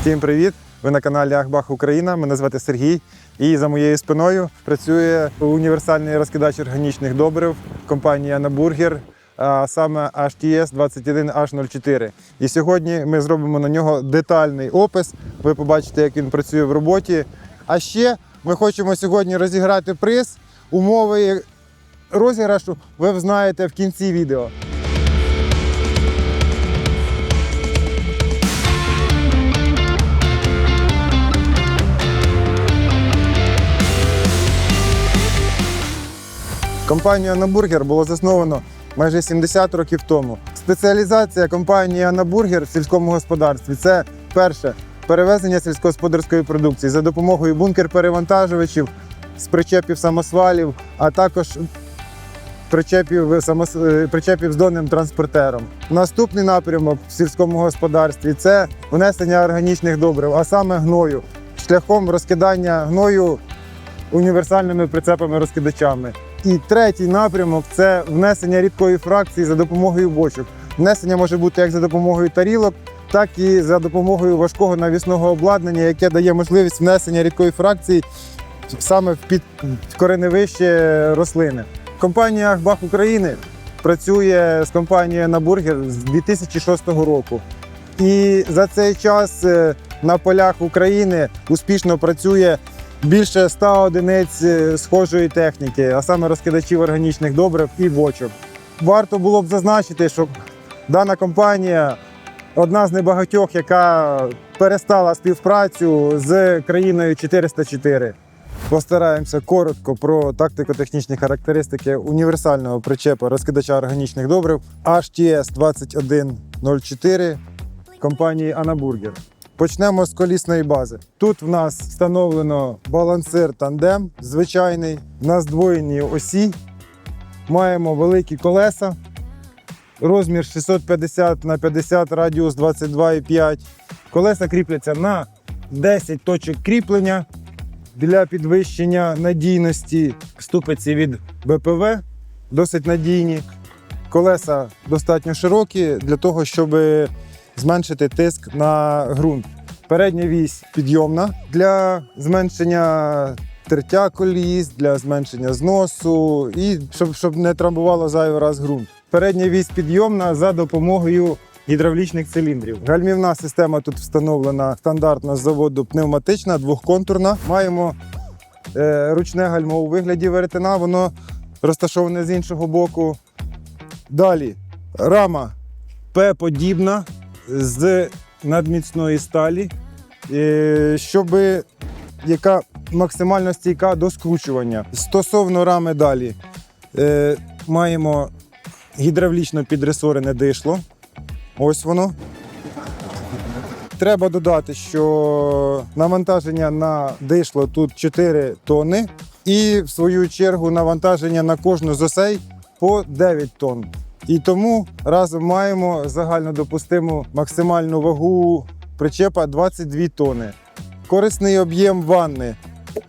Всім привіт! Ви на каналі Ахбах Україна. Мене звати Сергій. І за моєю спиною працює універсальний розкидач органічних добрив компанія Набургер, а саме HTS 21H04. І сьогодні ми зробимо на нього детальний опис. Ви побачите, як він працює в роботі. А ще ми хочемо сьогодні розіграти приз. Умови розіграшу ви знаєте в кінці відео. Компанію Анабургер було засновано майже 70 років тому. Спеціалізація компанії Анабургер в сільському господарстві це перше перевезення сільськогосподарської продукції за допомогою бункер-перевантажувачів з причепів самосвалів, а також причепів, е, причепів з донним транспортером. Наступний напрямок в сільському господарстві це внесення органічних добрив, а саме гною, шляхом розкидання гною універсальними прицепами-розкидачами. І третій напрямок це внесення рідкої фракції за допомогою бочок. Внесення може бути як за допомогою тарілок, так і за допомогою важкого навісного обладнання, яке дає можливість внесення рідкої фракції саме в під кореневище рослини. Компанія Ахбах України працює з компанією Набургер з 2006 року. І за цей час е, на полях України успішно працює більше 100 одиниць е, схожої техніки, а саме розкидачів органічних добрив і бочок. Варто було б зазначити, що дана компанія одна з небагатьох, яка перестала співпрацю з країною 404. Постараємося коротко про тактико-технічні характеристики універсального причепа розкидача органічних добрив HTS 2104 компанії Анабургер. Почнемо з колісної бази. Тут в нас встановлено балансир тандем звичайний на здвоєній осі. Маємо великі колеса, розмір 650 на 50, радіус 22,5. Колеса кріпляться на 10 точок кріплення для підвищення надійності ступиці від БПВ, досить надійні. Колеса достатньо широкі для того, щоб зменшити тиск на ґрунт. Передня вісь підйомна для зменшення тертя коліс, для зменшення зносу і щоб, щоб не трамбувало зайвий раз ґрунт. Передня вісь підйомна за допомогою гідравлічних циліндрів. Гальмівна система тут встановлена стандартна з заводу пневматична, двохконтурна. Маємо е, ручне гальмо у вигляді веретена, воно розташоване з іншого боку. Далі рама П-подібна з надміцної сталі, е, щоб яка максимально стійка до скручування. Стосовно рами далі е, маємо гідравлічно підресорене дишло. Ось воно. Треба додати, що навантаження на дишло тут 4 тонни, і в свою чергу навантаження на кожну з осей по 9 тонн. І тому разом маємо загальнодопустиму максимальну вагу причепа 22 тонни. Корисний об'єм ванни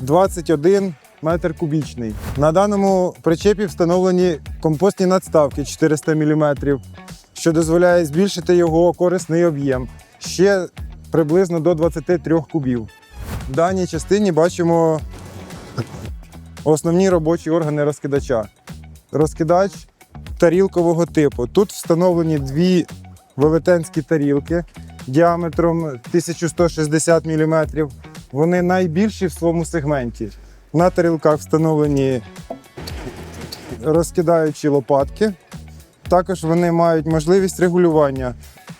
21 метр кубічний. На даному причепі встановлені компостні надставки 400 мм, що дозволяє збільшити його корисний об'єм ще приблизно до 23 кубів. В даній частині бачимо основні робочі органи розкидача. Розкидач тарілкового типу. Тут встановлені дві велетенські тарілки діаметром 1160 мм. Вони найбільші в своєму сегменті. На тарілках встановлені розкидаючі лопатки. Також вони мають можливість регулювання.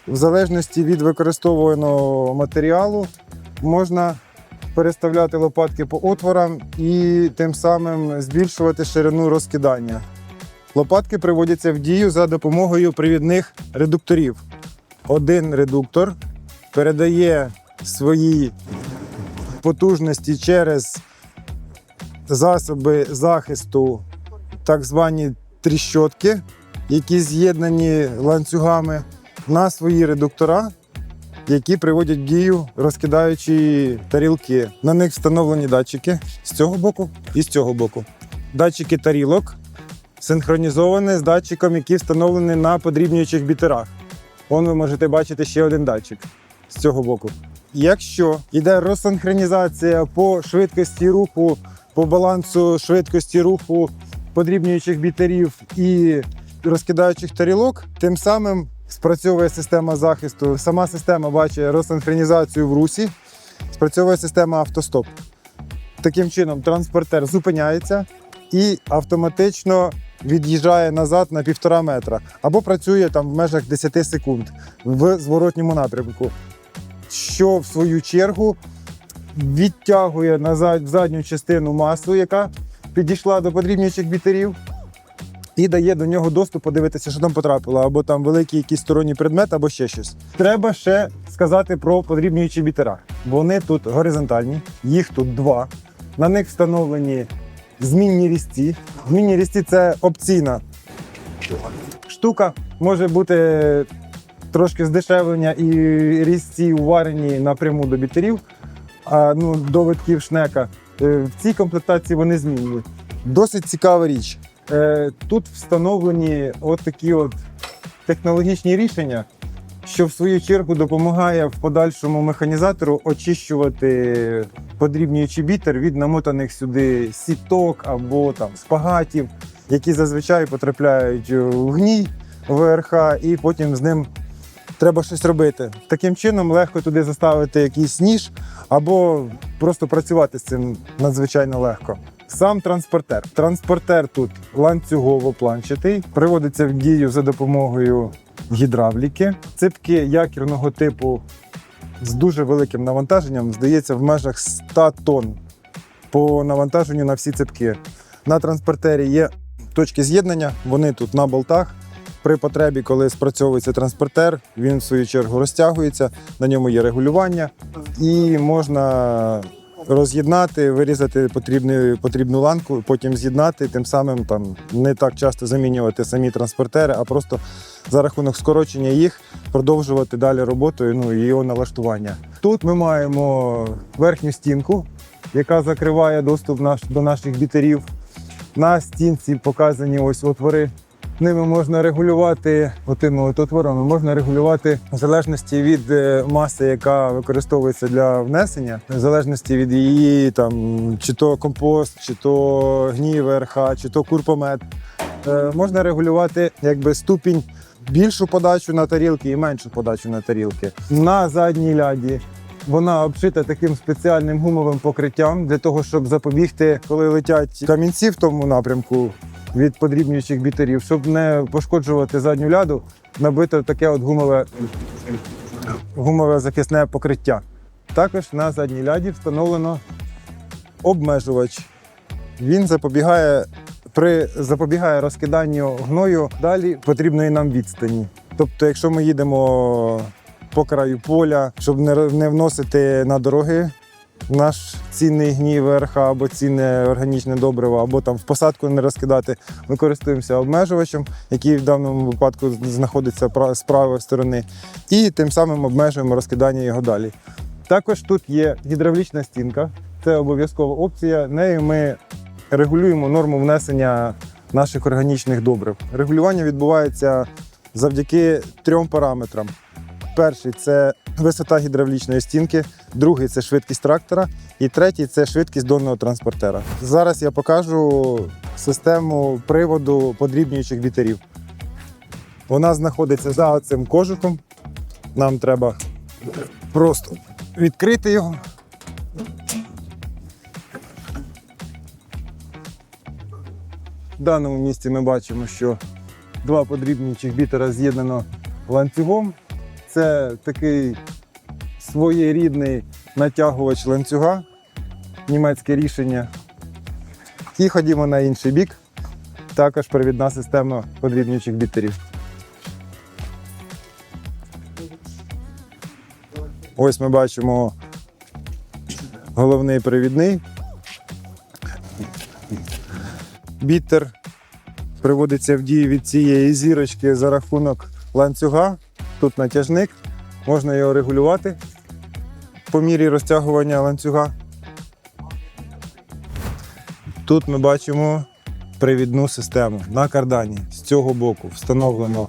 В залежності від використовуваного матеріалу можна переставляти лопатки по отворам і тим самим збільшувати ширину розкидання. Лопатки приводяться в дію за допомогою привідних редукторів. Один редуктор передає свої потужності через засоби захисту, так звані тріщотки, які з'єднані ланцюгами на свої редуктора, які приводять дію розкидаючі тарілки. На них встановлені датчики з цього боку і з цього боку. Датчики тарілок синхронізовані з датчиком, який встановлений на подрібнюючих бітерах. Вон ви можете бачити ще один датчик з цього боку. якщо йде розсинхронізація по швидкості руху, по балансу швидкості руху подрібнюючих бітерів і розкидаючих тарілок, тим самим спрацьовує система захисту. Сама система бачить розсинхронізацію в русі, спрацьовує система автостоп. Таким чином, транспортер зупиняється і автоматично від'їжджає назад на півтора метра або працює там в межах 10 секунд в зворотньому напрямку, що в свою чергу відтягує назад в задню частину масу, яка підійшла до подрібнюючих бітерів, і дає до нього доступ подивитися, що там потрапило, або там великий якийсь сторонній предмет, або ще щось. Треба ще сказати про подрібнюючі бітера. Вони тут горизонтальні, їх тут два. На них встановлені змінні різці. Змінні різці це опційна штука. Може бути трошки здешевлення і різці уварені напряму до бітерів, а ну, до витків шнека. Е, В цій комплектації вони змінні. Досить цікава річ. Е, Тут встановлені от такі от технологічні рішення, що в свою чергу допомагає в подальшому механізатору очищувати подрібнюючий бітер від намотаних сюди сіток або там спагатів, які зазвичай потрапляють в гній ВРХ, і потім з ним треба щось робити. Таким чином легко туди заставити якийсь ніж або просто працювати з цим надзвичайно легко. Сам транспортер. Транспортер тут ланцюгово-планчатий, приводиться в дію за допомогою гідравліки. Ципки якірного типу з дуже великим навантаженням, здається, в межах 100 тонн по навантаженню на всі ципки. На транспортері є точки з'єднання, вони тут на болтах. При потребі, коли спрацьовується транспортер, він в свою чергу розтягується, на ньому є регулювання, і можна роз'єднати, вирізати потрібну, потрібну ланку, потім з'єднати, тим самим там не так часто замінювати самі транспортери, а просто за рахунок скорочення їх продовжувати далі роботу ну, і його налаштування. Тут ми маємо верхню стінку, яка закриває доступ наш, до наших бітерів. На стінці показані ось отвори. Ними можна регулювати отими от можна регулювати в залежності від е, маси, яка використовується для внесення, в залежності від її там чи то компост, чи то гній ВРХ, чи то курпомет. Е, Можна регулювати якби ступінь більшу подачу на тарілки і меншу подачу на тарілки. На задній ляді вона обшита таким спеціальним гумовим покриттям для того, щоб запобігти, коли летять камінці в тому напрямку від подрібнюючих бітерів, щоб не пошкоджувати задню ляду, набито таке от гумове, гумове захисне покриття. Також на задній ляді встановлено обмежувач. Він запобігає при запобігає розкиданню гною далі потрібної нам відстані. Тобто, якщо ми їдемо по краю поля, щоб не, не вносити на дороги наш цінний гній ВРХ або цінне органічне добриво, або там в посадку не розкидати, ми користуємося обмежувачем, який в даному випадку знаходиться з правої сторони, і тим самим обмежуємо розкидання його далі. Також тут є гідравлічна стінка, це обов'язкова опція. Нею ми регулюємо норму внесення наших органічних добрив. Регулювання відбувається завдяки трьом параметрам. Перший це висота гідравлічної стінки, другий це швидкість трактора, і третій це швидкість донного транспортера. Зараз я покажу систему приводу подрібнюючих вітерів. Вона знаходиться за цим кожухом. Нам треба просто відкрити його. В даному місці ми бачимо, що два подрібнюючих бітера з'єднано ланцюгом. Це такий своєрідний натягувач ланцюга, німецьке рішення. І ходімо на інший бік. Також провідна система подрібнюючих бітерів. Ось ми бачимо головний провідний. Бітер приводиться в дію від цієї зірочки за рахунок ланцюга. Тут натяжник, можна його регулювати по мірі розтягування ланцюга. Тут ми бачимо привідну систему на кардані. З цього боку встановлено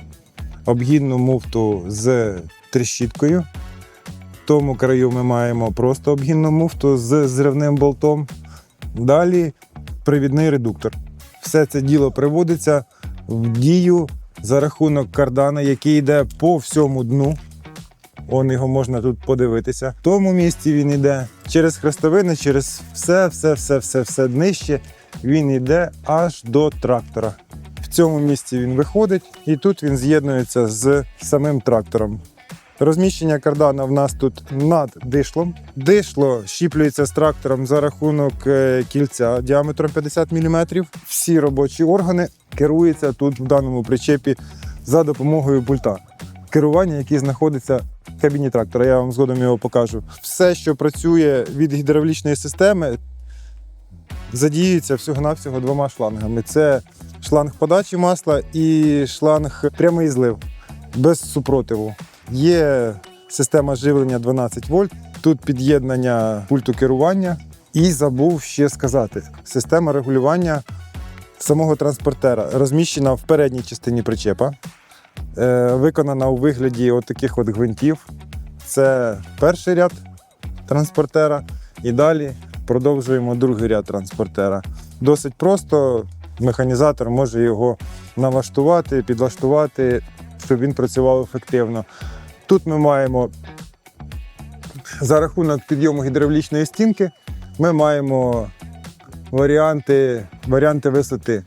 обгінну муфту з тріщіткою. тому краю ми маємо просто обгінну муфту з зривним болтом. Далі привідний редуктор. Все це діло приводиться в дію за рахунок кардана, який йде по всьому дну. Он його можна тут подивитися. В тому місці він йде через хрестовини, через все, все, все, все, все днище. Він йде аж до трактора. В цьому місці він виходить, і тут він з'єднується з самим трактором. Розміщення кардана в нас тут над дишлом. Дишло щіплюється з трактором за рахунок е, кільця діаметром 50 мм. Всі робочі органи керуються тут в даному причепі за допомогою пульта. Керування, який знаходиться в кабіні трактора. Я вам згодом його покажу. Все, що працює від гідравлічної системи, задіюється всього-навсього двома шлангами: це шланг подачі масла і шланг прямий злив без супротиву. Є система живлення 12 вольт, тут під'єднання пульту керування. І забув ще сказати: система регулювання самого транспортера розміщена в передній частині причепа, е, виконана у вигляді от таких от гвинтів. Це перший ряд транспортера, і далі продовжуємо другий ряд транспортера. Досить просто механізатор може його налаштувати, підлаштувати, щоб він працював ефективно. Тут ми маємо за рахунок підйому гідравлічної стінки, ми маємо варіанти, варіанти висоти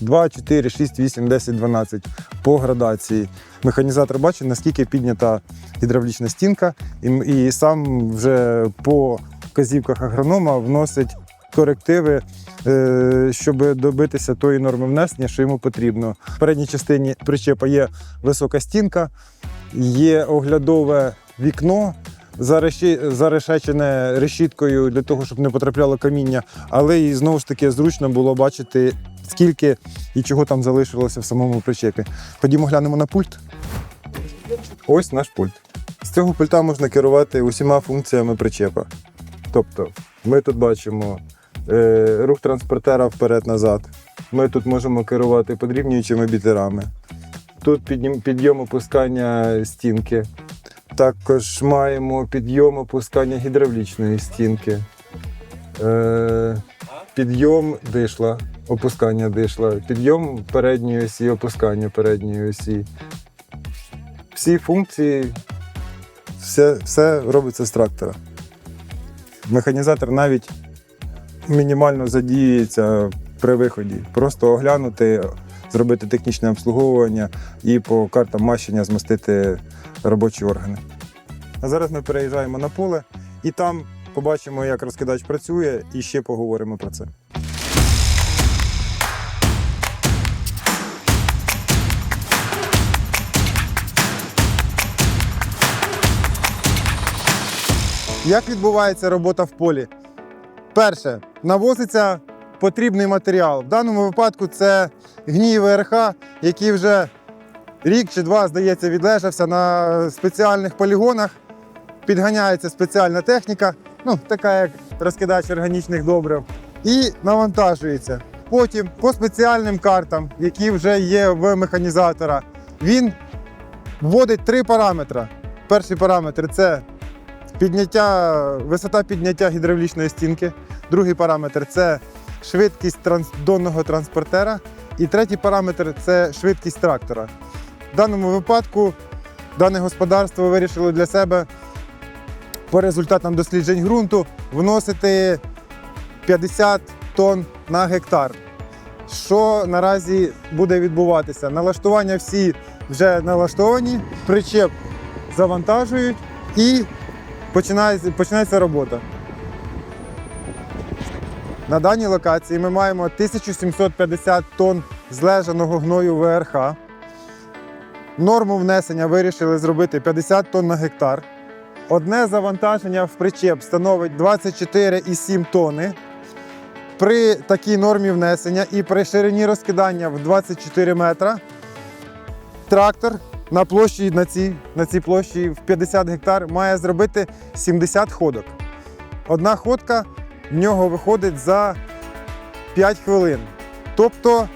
2, 4, 6, 8, 10, 12 по градації. Механізатор бачить, наскільки піднята гідравлічна стінка, і, і сам вже по вказівках агронома вносить корективи, е, щоб добитися тої норми внесення, що йому потрібно. В передній частині причепа є висока стінка, є оглядове вікно. Зарешечене решіткою для того, щоб не потрапляло каміння, але і знову ж таки зручно було бачити, скільки і чого там залишилося в самому причепі. Ходімо глянемо на пульт. Ось наш пульт. З цього пульта можна керувати усіма функціями причепа. Тобто, ми тут бачимо рух транспортера вперед-назад. Ми тут можемо керувати подрібнюючими бітерами. Тут підйом опускання стінки. Також маємо підйом опускання гідравлічної стінки. Е, підйом дишла, опускання дишла, підйом передньої осі, опускання передньої осі. Всі функції, все, все робиться з трактора. Механізатор навіть мінімально задіюється при виході. Просто оглянути, зробити технічне обслуговування і по картам мащення змастити робочі органи. А зараз ми переїжджаємо на поле і там побачимо, як розкидач працює, і ще поговоримо про це. Як відбувається робота в полі? Перше, навозиться потрібний матеріал. В даному випадку це гній ВРХ, який вже рік чи два, здається, відлежався на спеціальних полігонах. Підганяється спеціальна техніка, ну, така як розкидач органічних добрив, і навантажується. Потім по спеціальним картам, які вже є в механізатора, він вводить три параметри. Перший параметр це підняття, висота підняття гідравлічної стінки. Другий параметр це швидкість донного транспортера. І третій параметр це швидкість трактора. В даному випадку дане господарство вирішило для себе по результатам досліджень ґрунту вносити 50 тонн на гектар. Що наразі буде відбуватися? Налаштування всі вже налаштовані, причеп завантажують і починається робота. На даній локації ми маємо 1750 тонн злежаного гною ВРХ. Норму внесення вирішили зробити 50 тонн на гектар. Одне завантаження в причеп становить 24,7 тонни. При такій нормі внесення і при ширині розкидання в 24 метра трактор на площі на цій, на цій площі в 50 гектар має зробити 70 ходок. Одна ходка в нього виходить за 5 хвилин. Тобто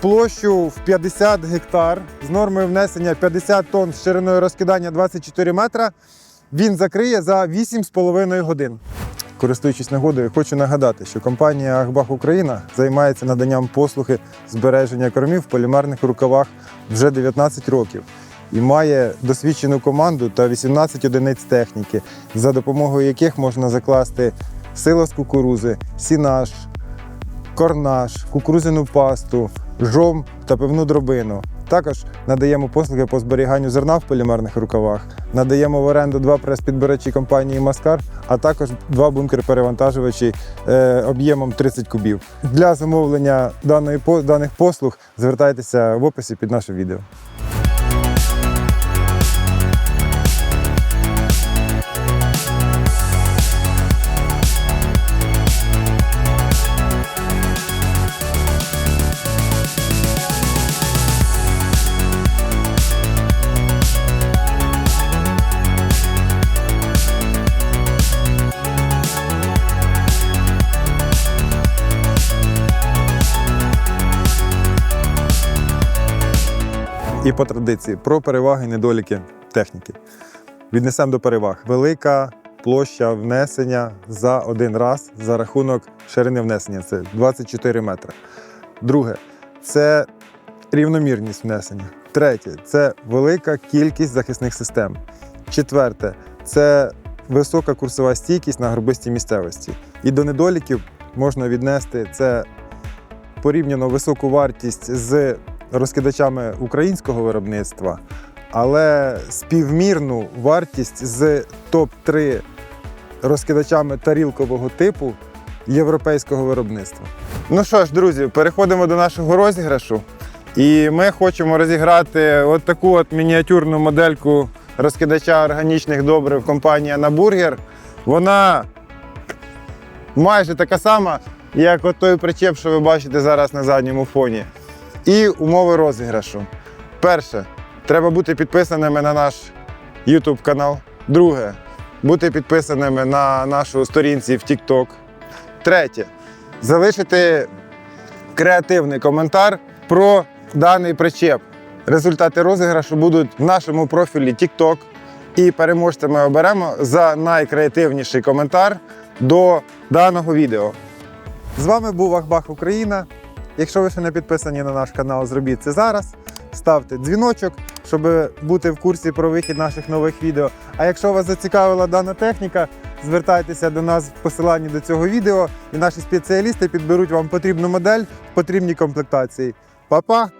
площу в 50 гектар з нормою внесення 50 тонн з шириною розкидання 24 метра він закриє за 8,5 годин. Користуючись нагодою, хочу нагадати, що компанія Ахбах Україна займається наданням послуги збереження кормів в полімерних рукавах вже 19 років і має досвідчену команду та 18 одиниць техніки, за допомогою яких можна закласти силос кукурузи, сінаж, корнаж, кукурузяну пасту, жом та пивну дробину. Також надаємо послуги по зберіганню зерна в полімерних рукавах, надаємо в оренду два прес-підбирачі компанії Маскар, а також два бункер-перевантажувачі е, об'ємом 30 кубів. Для замовлення даних послуг звертайтеся в описі під наше відео. І по традиції про переваги і недоліки техніки. Віднесемо до переваг. Велика площа внесення за один раз за рахунок ширини внесення це 24 метри. Друге це рівномірність внесення. Третє це велика кількість захисних систем. Четверте це висока курсова стійкість на горбистій місцевості. І до недоліків можна віднести це порівняно високу вартість з розкидачами українського виробництва, але співмірну вартість з топ-3 розкидачами тарілкового типу європейського виробництва. Ну що ж, друзі, переходимо до нашого розіграшу. І ми хочемо розіграти от таку от мініатюрну модельку розкидача органічних добрив компанії Набургер. Вона майже така сама, як от той причеп, що ви бачите зараз на задньому фоні. І умови розіграшу. Перше, треба бути підписаними на наш YouTube канал. Друге, бути підписаними на нашу сторінці в TikTok. Третє, залишити креативний коментар про даний причеп. Результати розіграшу будуть в нашому профілі TikTok. І переможця ми оберемо за найкреативніший коментар до даного відео. З вами був Ахбах Україна. Якщо ви ще не підписані на наш канал, зробіть це зараз. Ставте дзвіночок, щоб бути в курсі про вихід наших нових відео. А якщо вас зацікавила дана техніка, звертайтеся до нас в посиланні до цього відео, і наші спеціалісти підберуть вам потрібну модель в потрібній комплектації. Па-па!